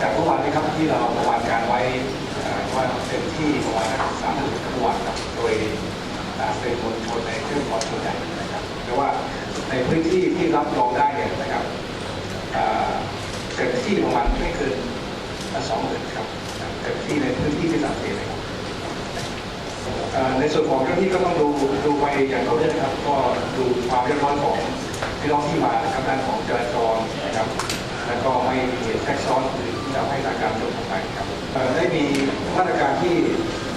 จากเมื่อวานนี้ครับที่เราประมาณการไว้ว่าเต็มที่ประมาณสามถึงเมื่อวานครับโดยเป็นมวลชนในเครื่องกรส่วนใหญ่นะครับแต่ว่าในพื้นที่ที่รับรองได้เนี่ยนะครับเต็มที่ประมาณไม่เกินสองหมื่นครับเต็มที่ในพื้นที่ที่สังเกตนะครับในส่วนของเจ้าหน้าที่ก็ต้องดูดูไปอย่างต่อเนื่องครับ ก็ดูความเรียบร้อยของพี่น้องที่มานะครับด้านของจราจรนะครับ แล้วก็ไม่ มีมาตรการที่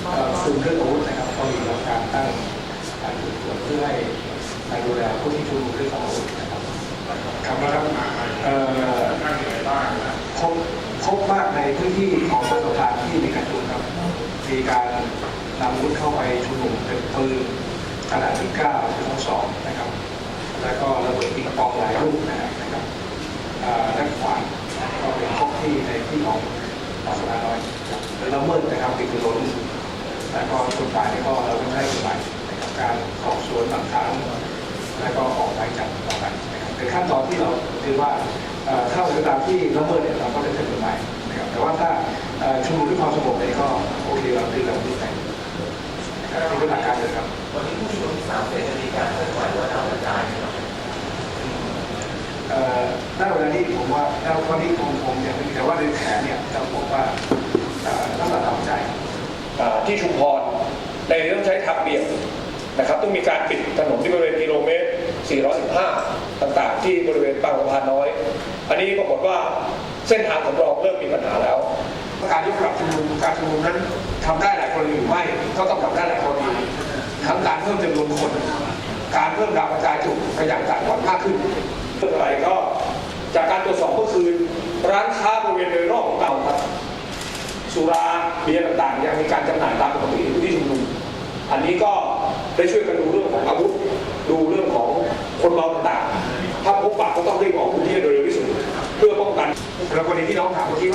เอ่อคุมเรื่องอาวุธนะครับก็มีการตั้งการตรวจตรวจเพื่อให้การดูแลผู้ที่ชุมนุมเรื่องของอาวุธนะครับครับแล้วเอ่อพบพบมากในพื้นที่ของบนสะพานที่มีการชุมนุมครับมีการนำอาวุธเข้าไปชุมนุมเป็นปืนขนาดที่9ถึง2นะครับ แล้วก็ระเบิดปิงปองหลายลูกนะครับอ่าด้านขวาก็เป็นพบที่ในที่ของ ปสนาน้อยครับโดยละเมิดนะครับปิดถนนแล้วก็กฎหมายก็เราต้องใช้กฎหมายในการสอบสวนต่างๆแล้วก็ออกหมายจับต่อไปนะครับเป็นขั้นตอนที่เราคือว่าเอ่อถ้าเป็นตามที่ละเมิดเนี่ยเราก็จะเป็นกฎหมายนะครับแต่ว่าถ้าชุมนุมด้วยความสงบเนี่ยก็โอเคเราคือเราดูไปนะครับนี่เป็นหลักการเลยครับวันนี้ผู้ชุมนุมสามเสจะมีการเคลื่อนไหวว่าดาวกระจายไหมครับเอ่อณเวลานี้ผมว่าณวันนี้คงคงยังไม่แต่ว่าในแผนเนี่ยจะบอกว่าเอ่อต้องตัดสินใจ อ่า ที่ชุมพรในต้องใช้ทางเบี่ยงนะครับต้องมีการปิดถนนที่บริเวณกิโลเมตร 415 ต่างๆ ที่บริเวณบางสะพานน้อย อันนี้ปรากฏว่าเส้นทางสำรองเริ่มมีปัญหาแล้วการยกระดับชุมนุมการชุมนุมนั้นทำได้หลายกรณีหรือไม่ก็ต้องทำได้หลายกรณีทั้งการเพิ่มจำนวนคน การเพิ่มดาวกระจายจุดขยันต่างวันมากขึ้นเรื่องอะไรก็จากการตรวจสอบเมื่อคืนร้านค้าบริเวณโดยรอบของเราครับ สุราเบียร์ต่างๆ ยังมีการจำหน่ายตามปกติที่ชุมนุมอันนี้ก็ได้ช่วยกันดูเรื่องของอาวุธดูเรื่องของคนเราต่างๆถ้าพบปะก็ต้องรีบออกพื้นที่โดยเร็วที่สุด เพื่อป้องกันแล้วกรณีที่น้องถามเมื่อกี้